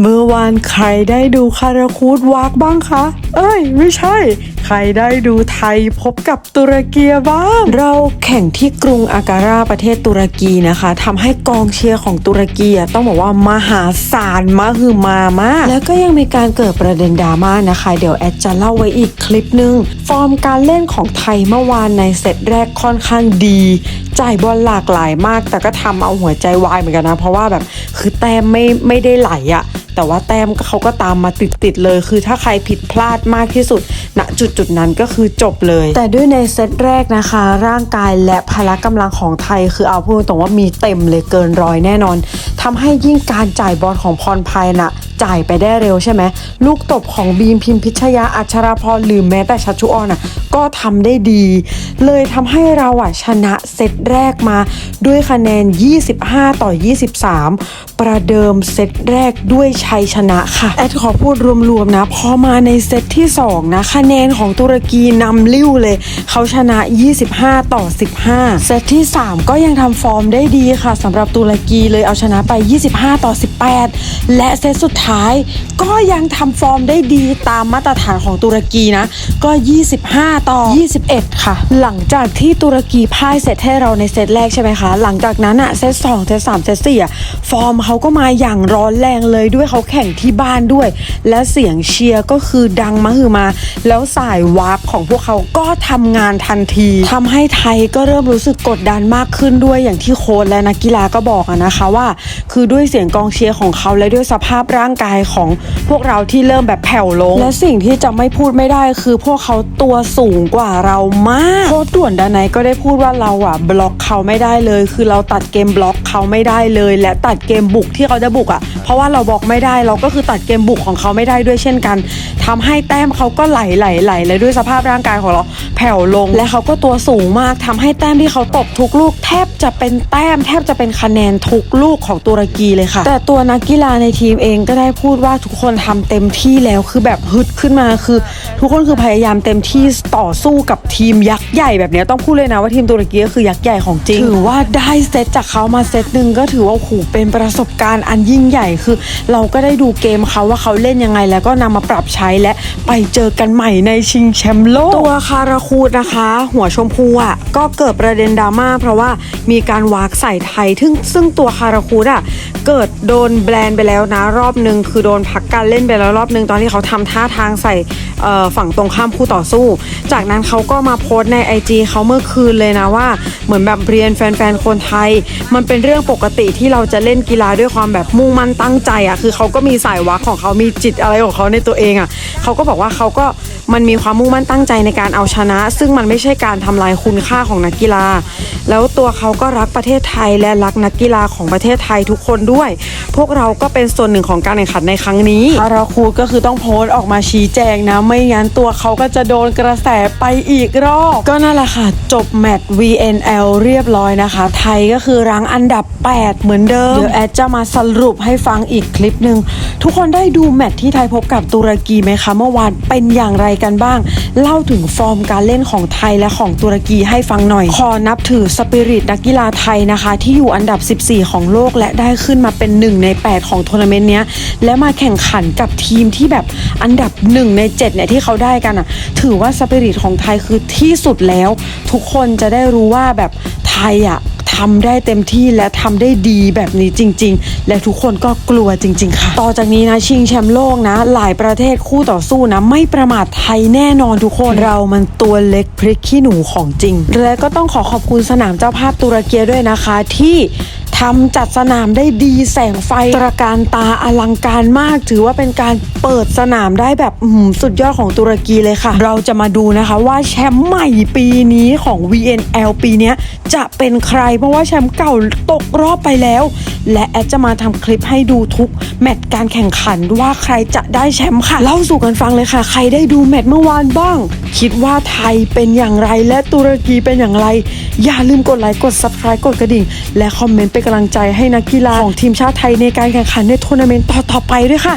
เมื่อวานใครได้ดูคาราคูดวากบ้างคะ เอ้ย ไม่ใช่ ใครได้ดูไทยพบกับตุรกีบ้าง เราแข่งที่กรุงอาการาประเทศตุรกีนะคะทำให้กองเชียร์ของตุรกีอะต้องบอกว่ามหาศาลมหึมามาก แล้วก็ยังมีการเกิดประเด็นดราม่านะคะ เดี๋ยวแอดจะเล่าไว้อีกคลิปนึง ฟอร์มการเล่นของไทยเมื่อวานในเซตแรกค่อนข้างดี จ่ายบอลหลากหลายมาก แต่ก็ทำเอาหัวใจวายเหมือนกันนะ เพราะว่าแบบคือแต้มไม่ไม่ได้ไหลอะแต่ว่าแต้มเขาก็ตามมาติดๆเลย คือถ้าใครผิดพลาดมากที่สุดณจุดจุดนั้นก็คือจบเลย แต่ด้วยในเซตแรกนะคะ ร่างกายและพละกำลังของไทย คือเอาพูดตรงว่ามีเต็มเลยเกินร้อยแน่นอนทำให้ยิ่งการจ่ายบอลของพรภัยน่ะ จ่ายไปได้เร็วใช่ไหมลูกตบของบีมพิมพิชยาอัชราพรหรือแม้แต่ชัชชุออนอะก็ทำได้ดี เลยทำให้เราอะชนะเซตแรกมาด้วยคะแนน 25 ต่อ 23 ประเดิมเซตแรกด้วยชัยชนะค่ะ แอดขอพูดรวมๆนะ พอมาในเซตที่ 2 นะคะแนนของตุรกีนำลิ้วเลย เขาชนะ 25 ต่อ 15 เซตที่ 3 ก็ยังทำฟอร์มได้ดีค่ะสำหรับตุรกีเลยเอาชนะไป 25 ต่อ 18 และเซตสุดท้ายก็ยังทำฟอร์มได้ดีตามมาตรฐานของตุรกีนะ ก็ 25 ต่อ 21 ค่ะ หลังจากที่ตุรกีพ่ายเสร็จให้เราในเซตแรกใช่ไหมคะ หลังจากนั้นอะเซต2เซต3เซต4อะฟอร์มเขาก็มาอย่างร้อนแรงเลยด้วยเขาแข่งที่บ้านด้วย และเสียงเชียร์ก็คือดังมาคือมา แล้วสายวาร์ปของพวกเขาก็ทำงานทันทีทำให้ไทยก็เริ่มรู้สึกกดดันมากขึ้นด้วยอย่างที่โค้ชและนักกีฬาก็บอกอะนะคะว่า คือด้วยเสียงกองเชียร์ของเขาและด้วยสภาพร่างกายของพวกเราที่เริ่มแบบแผ่วลง และสิ่งที่จะไม่พูดไม่ได้คือพวกเขาตัวสูงกว่าเรามากโค้ชด่วนดานไนก็ได้พูดว่าเราอะบล็อกเขาไม่ได้เลย คือเราตัดเกมบล็อกเขาไม่ได้เลย และตัดเกมบุกที่เขาจะบุกอะเพราะว่าเราบอกไม่ได้เราก็คือตัดเกมบุกของเขาไม่ได้ด้วยเช่นกันทำให้แต้มเขาก็ไหลไหลไหลเลยด้วยสภาพร่างกายของเราแผ่วลง และเขาก็ตัวสูงมากทำให้แต้มที่เขาตบทุกลูกแทบจะเป็นแต้ม แทบจะเป็นคะแนนทุกลูกของตุรกีเลยค่ะ แต่ตัวนักกีฬาในทีมเองก็ได้พูดว่าทุกคนทำเต็มที่แล้วคือแบบฮึดขึ้นมาคือ ทุกคนคือพยายามเต็มที่ต่อสู้กับทีมยักษ์ใหญ่แบบเนี้ยต้องพูดเลยนะว่าทีมตุรกีก็คือยักษ์ใหญ่ของจริงถือว่าได้เซตจากเขามาเซตหนึ่งก็ถือว่าโอ้โหเป็นประสบการณ์อันยิ่งใหญ่คือ เราก็ได้ดูเกมเขาว่าเขาเล่นยังไงแล้วก็นำมาปรับใช้และไปเจอกันใหม่ในชิงแชมป์โลกตัวคาราคูดนะคะ หัวชมพูอะก็เกิดประเด็นดราม่าเพราะว่ามีการวากใส่ไทยซึ่งซึ่งตัวคาราคูดอะ เกิดโดนแบรนด์ไปแล้วนะ รอบหนึ่งคือโดนพักการเล่นไปแล้วรอบหนึ่งตอนที่เขาทำท่าทางใส่ ฝั่งตรงข้ามคู่ต่อสู้ จากนั้นเขาก็มาโพสต์ใน IG เขาเมื่อคืนเลยนะว่า เหมือนแบบเรียนแฟนๆคนไทย มันเป็นเรื่องปกติที่เราจะเล่นกีฬาด้วยความแบบมุ่งมั่นตั้งใจอะ่ะคือเขาก็มีสายวักของเขามีจิตอะไรของเขาในตัวเองอะ่ะเขาก็บอกว่าเขาก็มันมีความมุ่งมั่นตั้งใจในการเอาชนะ ซึ่งมันไม่ใช่การทำลายคุณค่าของนักกีฬา แล้วตัวเขาก็รักประเทศไทยและรักนักกีฬาของประเทศไทยทุกคนด้วย พวกเราก็เป็นส่วนหนึ่งของการแข่งขันในครั้งนี้คาราคูก็คือต้องโพสต์ออกมาชี้แจงนะไม่งั้นตัวเขาก็จะโดนกระแสไปอีกรอบ ก็นั่นแหละค่ะ จบแมตช์ VNL เรียบร้อยนะคะ ไทยก็คือรั้งอันดับ 8 เหมือนเดิม เดี๋ยวแอดจะมาสรุปให้ฟังอีกคลิปหนึ่ง ทุกคนได้ดูแมตช์ที่ไทยพบกับตุรกีไหมคะ เมื่อวานเป็นอย่างไรกันบ้าง เล่าถึงฟอร์มการเล่นของไทยและของตุรกีให้ฟังหน่อย ขอนับถือสปิริตนักกีฬาไทยนะคะ ที่อยู่อันดับ 14 ของโลกและได้ขึ้นมาเป็น 1 ใน 8 ของทัวร์นาเมนต์นี้และมาแข่งขันกับทีมที่แบบอันดับ 1 ใน 7เนี่ยที่เขาได้กันอะถือว่าสปิริตของไทยคือที่สุดแล้ว ทุกคนจะได้รู้ว่าแบบไทยอะทำได้เต็มที่และทำได้ดีแบบนี้จริง ๆ และทุกคนก็กลัวจริง ๆ ค่ะ ต่อจากนี้นะชิงแชมป์โลกนะ หลายประเทศคู่ต่อสู้นะ ไม่ประมาทไทยแน่นอนทุกคนเรามันตัวเล็กพริกขี้หนูของจริง และก็ต้องขอขอบคุณสนามเจ้าภาพตุรเกียด้วยนะคะที่ ทำจัดสนามได้ดีแสงไฟตระการตาอลังการมาก ถือว่าเป็นการเปิดสนามได้แบบสุดยอดของตุรกีเลยค่ะ เราจะมาดูนะคะว่าแชมป์ใหม่ปีนี้ของ VNL ปีนี้จะเป็นใครเพราะว่าแชมป์เก่าตกรอบไปแล้ว และแอดจะมาทำคลิปให้ดูทุกแมตช์การแข่งขันว่าใครจะได้แชมป์ค่ะ เล่าสู่กันฟังเลยค่ะ ใครได้ดูแมตช์เมื่อวานบ้าง คิดว่าไทยเป็นอย่างไรและตุรกีเป็นอย่างไร อย่าลืมกดไลค์กด subscribe กดกระดิ่ง และคอมเมนต์เป็นกำลังใจให้นักกีฬาของทีมชาติไทยในการแข่งขันในทัวร์นาเมนต์ต่อๆไปด้วยค่ะ